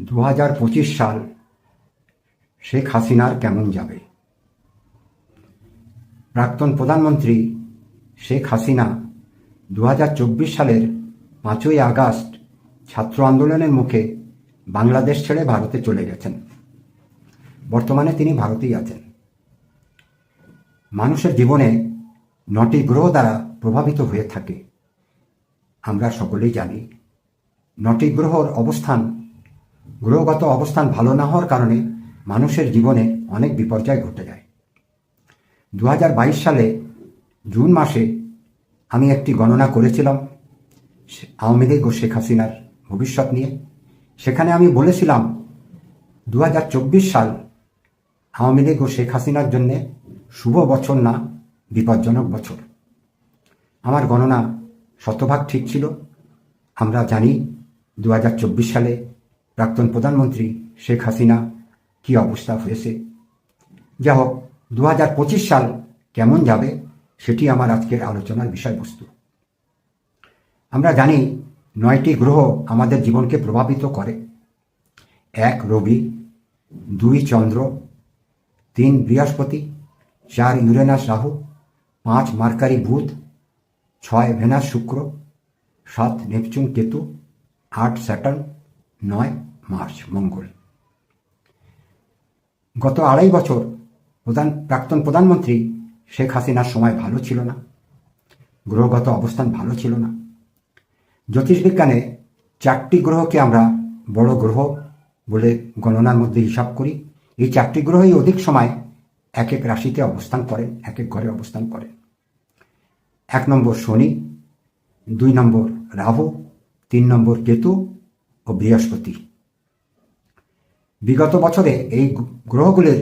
দু হাজার পঁচিশ সাল শেখ হাসিনার কেমন যাবে? প্রাক্তন প্রধানমন্ত্রী শেখ হাসিনা দু হাজার চব্বিশ সালের পাঁচই আগস্ট ছাত্র আন্দোলনের মুখে বাংলাদেশ ছেড়ে ভারতে চলে গেছেন। বর্তমানে তিনি ভারতেই আছেন। মানুষের জীবনে নটি গ্রহ দ্বারা প্রভাবিত হয়ে থাকে। আমরা সকলেই জানি, নটি গ্রহর অবস্থান গ্রহগত অবস্থান ভালো না হওয়ার কারণে মানুষের জীবনে অনেক বিপর্যয় ঘটে যায়। দু হাজার বাইশ সালে জুন মাসে আমি একটি গণনা করেছিলাম আওয়ামী লীগ ও শেখ হাসিনার ভবিষ্যৎ নিয়ে। সেখানে আমি বলেছিলাম দু হাজার চব্বিশ সাল আওয়ামী লীগ ও শেখ হাসিনার জন্যে শুভ বছর না বিপজ্জনক বছর। আমার গণনা শতভাগ ঠিক ছিল। আমরা জানি দু হাজার চব্বিশ সালে প্রাক্তন প্রধানমন্ত্রী শেখ হাসিনা, কি অবস্থা হয়েছে? যা হোক দু হাজার পঁচিশ সাল কেমন যাবে সেটি আমার আজকের আলোচনার বিষয়বস্তু। আমরা জানি নয়টি গ্রহ আমাদের জীবনকে প্রভাবিত করে। এক রবি, দুই চন্দ্র, তিন বৃহস্পতি, চার ইউরেনাস রাহু, পাঁচ মার্কারি বুধ, ছয় ভেনাস শুক্র, সাত নেপচুন কেতু, আট স্যাটার্ন নয় মার্চ, মঙ্গল। গত আড়াই বছর প্রধান প্রাক্তন প্রধানমন্ত্রী শেখ হাসিনার সময় ভালো ছিল না। গ্রহগত অবস্থান ভালো ছিল না। জ্যোতিষবিজ্ঞানে চারটি গ্রহকে আমরা বড় গ্রহ বলে গণনার মধ্যে হিসাব করি। এই চারটি গ্রহই অধিক সময় এক এক রাশিতে অবস্থান করেন এক এক ঘরে অবস্থান করেন এক নম্বর শনি, দুই নম্বর রাহু, তিন নম্বর কেতু ও বৃহস্পতি। বিগত বছরে এই গ্রহগুলির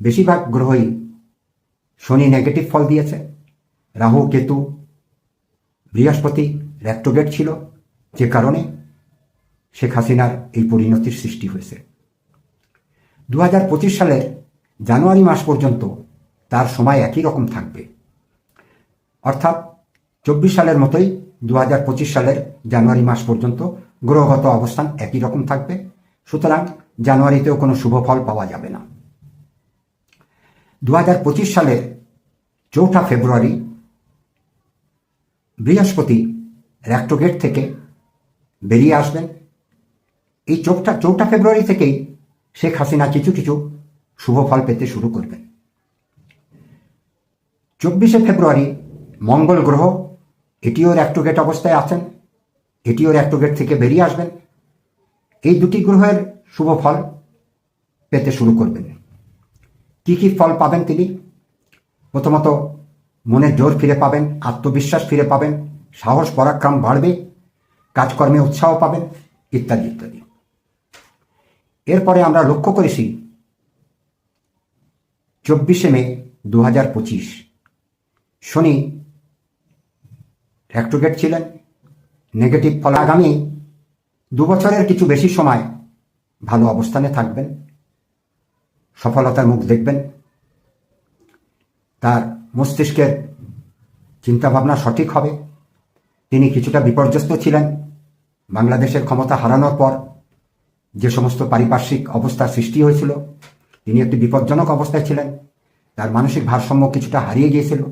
বেশিরভাগ গ্রহই শনি নেগেটিভ ফল দিয়েছে। রাহু, কেতু, বৃহস্পতি র্যাক্টোগেট ছিল, যে কারণে শেখ হাসিনার এই পরিণতির সৃষ্টি হয়েছে। দু হাজার পঁচিশ সালের জানুয়ারি মাস পর্যন্ত তার সময় একই রকম থাকবে। অর্থাৎ চব্বিশ সালের মতোই দু হাজার পঁচিশ সালের জানুয়ারি মাস পর্যন্ত গ্রহগত অবস্থান একই রকম থাকবে। সুতরাং জানুয়ারিতেও কোনো শুভ ফল পাওয়া যাবে না। দু হাজার পঁচিশ সালের চৌঠা ফেব্রুয়ারি বৃহস্পতি র্যাক্টোগেট থেকে বেরিয়ে আসবেন। এই চোখটা চৌঠা ফেব্রুয়ারি থেকেই শেখ হাসিনা কিছু কিছু শুভ ফল পেতে শুরু করবেন। চব্বিশে ফেব্রুয়ারি মঙ্গল গ্রহ, এটিও র্যাক্টোগেট অবস্থায় আছেন। এটিও র্যাক্টোগেট থেকে বেরিয়ে আসবেন। এই দুটি গ্রহের শুভ ফল পেতে শুরু করবেন। কি কি ফল পাবেন তিনি? প্রথমত মনের জোর ফিরে পাবেন, আত্মবিশ্বাস ফিরে পাবেন, সাহস, পরাক্রম বাড়বে, কাজকর্মে উৎসাহ পাবেন, ইত্যাদি ইত্যাদি। এরপরে আমরা লক্ষ্য করেছি, চব্বিশে মে দু হাজার পঁচিশ, শনি র্যাক্টোগেট ছিলেন নেগেটিভ ফল আগামী দু বছরের কিছু বেশি সময় ভালো অবস্থানে থাকবেন, সফলতার মুখ দেখবেন। তার মস্তিষ্কের চিন্তাভাবনা সঠিক হবে। তিনি কিছুটা বিপর্যস্ত ছিলেন। বাংলাদেশের ক্ষমতা হারানোর পর যে সমস্ত পারিপার্শ্বিক অবস্থার সৃষ্টি হয়েছিল, তিনি একটি বিপজ্জনক অবস্থায় ছিলেন। তার মানসিক ভারসাম্য কিছুটা হারিয়ে গিয়েছিল।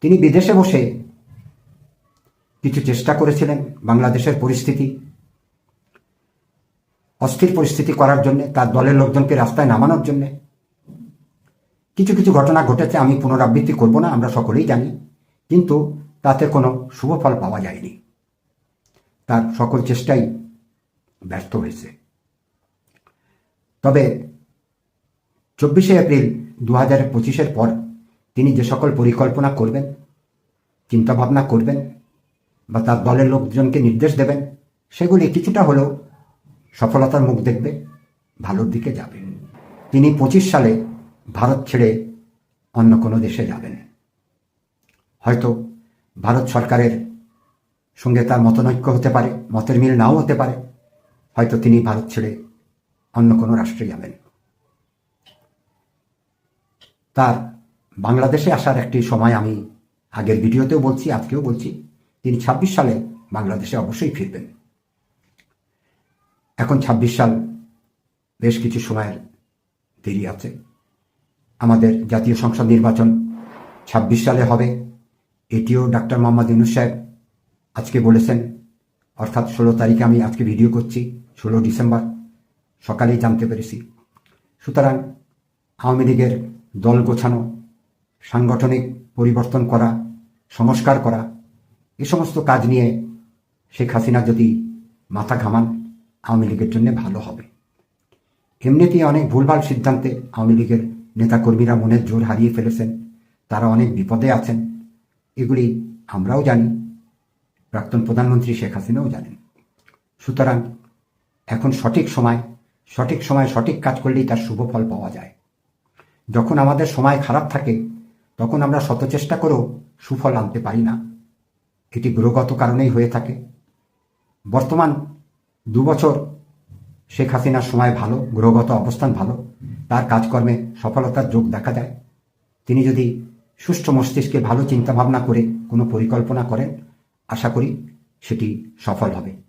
তিনি বিদেশে বসে কিছু চেষ্টা করেছিলেন বাংলাদেশের পরিস্থিতি, অস্থির পরিস্থিতি করার জন্য, তার দলের লোকজনকে রাস্তায় নামানোর জন্য। কিছু কিছু ঘটনা ঘটেছে, আমি পুনরাবৃত্তি করব না, আমরা সকলেই জানি, কিন্তু তাতে কোনো শুভ ফল পাওয়া যায়নি। তার সকল চেষ্টাই ব্যর্থ হয়েছে। তবে চব্বিশে এপ্রিল দু হাজার পঁচিশের পর তিনি যে সকল পরিকল্পনা করবেন, চিন্তাভাবনা করবেন বা তার দলের লোকজনকে নির্দেশ দেবেন, সেগুলি কিছুটা হলেও সফলতার মুখ দেখবে, ভালোর দিকে যাবে। তিনি পঁচিশ সালে ভারত ছেড়ে অন্য কোনো দেশে যাবেন। হয়তো ভারত সরকারের সঙ্গে তার মতনৈক্য হতে পারে, মতের মিল নাও হতে পারে, হয়তো তিনি ভারত ছেড়ে অন্য কোনো রাষ্ট্রে যাবেন। তার বাংলাদেশে আসার একটি সময় আমি আগের ভিডিওতেও বলছি, আজকেও বলছি। তিনি ছাব্বিশ সালে বাংলাদেশে অবশ্যই ফিরবেন। এখন ছাব্বিশ সাল বেশ কিছু সময়ের দেরি আছে। আমাদের জাতীয় সংসদ নির্বাচন ছাব্বিশ সালে হবে। এটিও ডাক্তার মোহাম্মদ ইউনুস সাহেব আজকে বলেছেন, অর্থাৎ ষোলো তারিখে আমি আজকে ভিডিও করছি, ষোলো ডিসেম্বর, সকালেই জানতে পেরেছি। সুতরাং আওয়ামী লীগের দল গোছানো, সাংগঠনিক পরিবর্তন করা, সংস্কার করা এ সমস্ত কাজ নিয়ে শেখ হাসিনা যদি মাথা ঘামান, আওয়ামী লীগের জন্য ভালো হবে। এমনিতেই অনেক ভুলভাল সিদ্ধান্তে আওয়ামী লীগের নেতাকর্মীরা মনের জোর হারিয়ে ফেলেছেন, তারা অনেক বিপদে আছেন, এগুলি আমরাও জানি, প্রাক্তন প্রধানমন্ত্রী শেখ হাসিনাও জানেন। সুতরাং এখন সঠিক সময় সঠিক সময় সঠিক কাজ করলেই তার শুভ ফল পাওয়া যায়। যখন আমাদের সময় খারাপ থাকে, তখন আমরা শত চেষ্টা করেও সুফল আনতে পারি না। এটি গ্রহগত কারণেই হয়ে থাকে। বর্তমান দুবছর শেখ হাসিনার সময় ভালো গ্রহগত অবস্থান ভালো, তার কাজকর্মে সফলতার যোগ দেখা যায়। তিনি যদি সুষ্ঠু মস্তিষ্কে ভালো চিন্তাভাবনা করে কোনো পরিকল্পনা করেন, আশা করি সেটি সফল হবে।